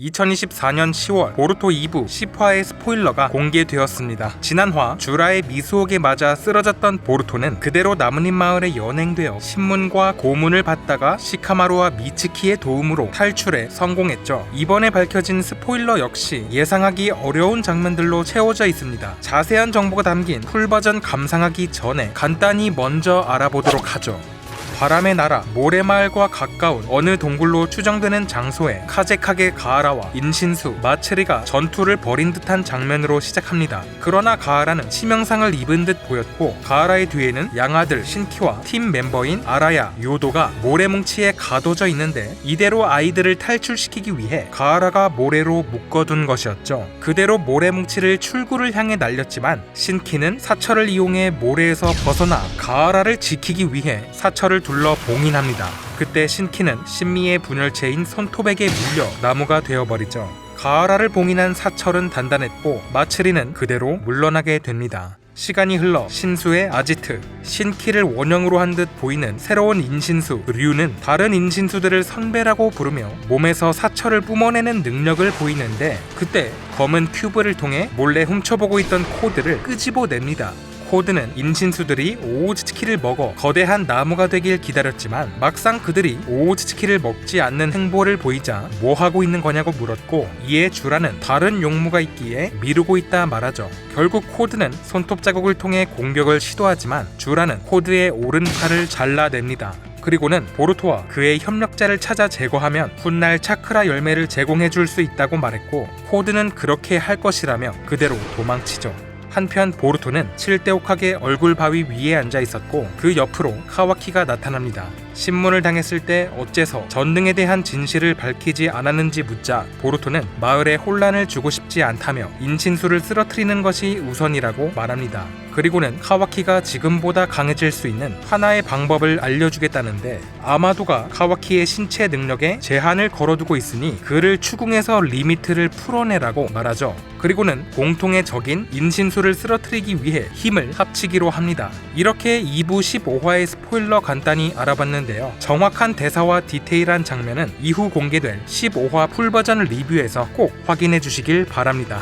2024년 10월 보루토 2부 10화의 스포일러가 공개되었습니다. 지난화 주라의 미수옥에 맞아 쓰러졌던 보루토는 그대로 나무님 마을에 연행되어 신문과 고문을 받다가 시카마루와 미츠키의 도움으로 탈출에 성공했죠. 이번에 밝혀진 스포일러 역시 예상하기 어려운 장면들로 채워져 있습니다. 자세한 정보가 담긴 풀버전 감상하기 전에 간단히 먼저 알아보도록 하죠. 바람의 나라 모래마을과 가까운 어느 동굴로 추정되는 장소에 카제카게 가하라와 인신수 마츠리가 전투를 벌인 듯한 장면으로 시작합니다. 그러나 가하라는 치명상을 입은 듯 보였고 가하라의 뒤에는 양아들 신키와 팀 멤버인 아라야 요도가 모래뭉치에 가둬져 있는데 이대로 아이들을 탈출시키기 위해 가하라가 모래로 묶어둔 것이었죠. 그대로 모래뭉치를 출구를 향해 날렸지만 신키는 사철을 이용해 모래에서 벗어나 가하라를 지키기 위해 사철을 둘러 봉인합니다. 그때 신키는 신미의 분열체인 손톱에게 물려 나무가 되어버리죠. 가하라를 봉인한 사철은 단단했고 마츠리는 그대로 물러나게 됩니다. 시간이 흘러 신수의 아지트, 신키를 원형으로 한 듯 보이는 새로운 인신수 류는 다른 인신수들을 선배라고 부르며 몸에서 사철을 뿜어내는 능력을 보이는데 그때 검은 큐브를 통해 몰래 훔쳐보고 있던 코드를 끄집어냅니다. 코드는 인신수들이 오오츠키를 먹어 거대한 나무가 되길 기다렸지만 막상 그들이 오오츠키를 먹지 않는 행보를 보이자 뭐 하고 있는 거냐고 물었고 이에 주라는 다른 용무가 있기에 미루고 있다 말하죠. 결국 코드는 손톱 자국을 통해 공격을 시도하지만 주라는 코드의 오른팔을 잘라냅니다. 그리고는 보루토와 그의 협력자를 찾아 제거하면 훗날 차크라 열매를 제공해 줄 수 있다고 말했고 코드는 그렇게 할 것이라며 그대로 도망치죠. 한편 보루토는 칠대옥하게 얼굴 바위 위에 앉아 있었고 그 옆으로 카와키가 나타납니다. 신문을 당했을 때 어째서 전능에 대한 진실을 밝히지 않았는지 묻자 보루토는 마을에 혼란을 주고 싶지 않다며 인신수를 쓰러뜨리는 것이 우선이라고 말합니다. 그리고는 카와키가 지금보다 강해질 수 있는 하나의 방법을 알려주겠다는데 아마도가 카와키의 신체 능력에 제한을 걸어두고 있으니 그를 추궁해서 리미트를 풀어내라고 말하죠. 그리고는 공통의 적인 인신수를 쓰러뜨리기 위해 힘을 합치기로 합니다. 이렇게 2부 15화의 스포일러 간단히 알아봤는데 요. 정확한 대사와 디테일한 장면은 이후 공개될 15화 풀버전 리뷰에서 꼭 확인해 주시길 바랍니다.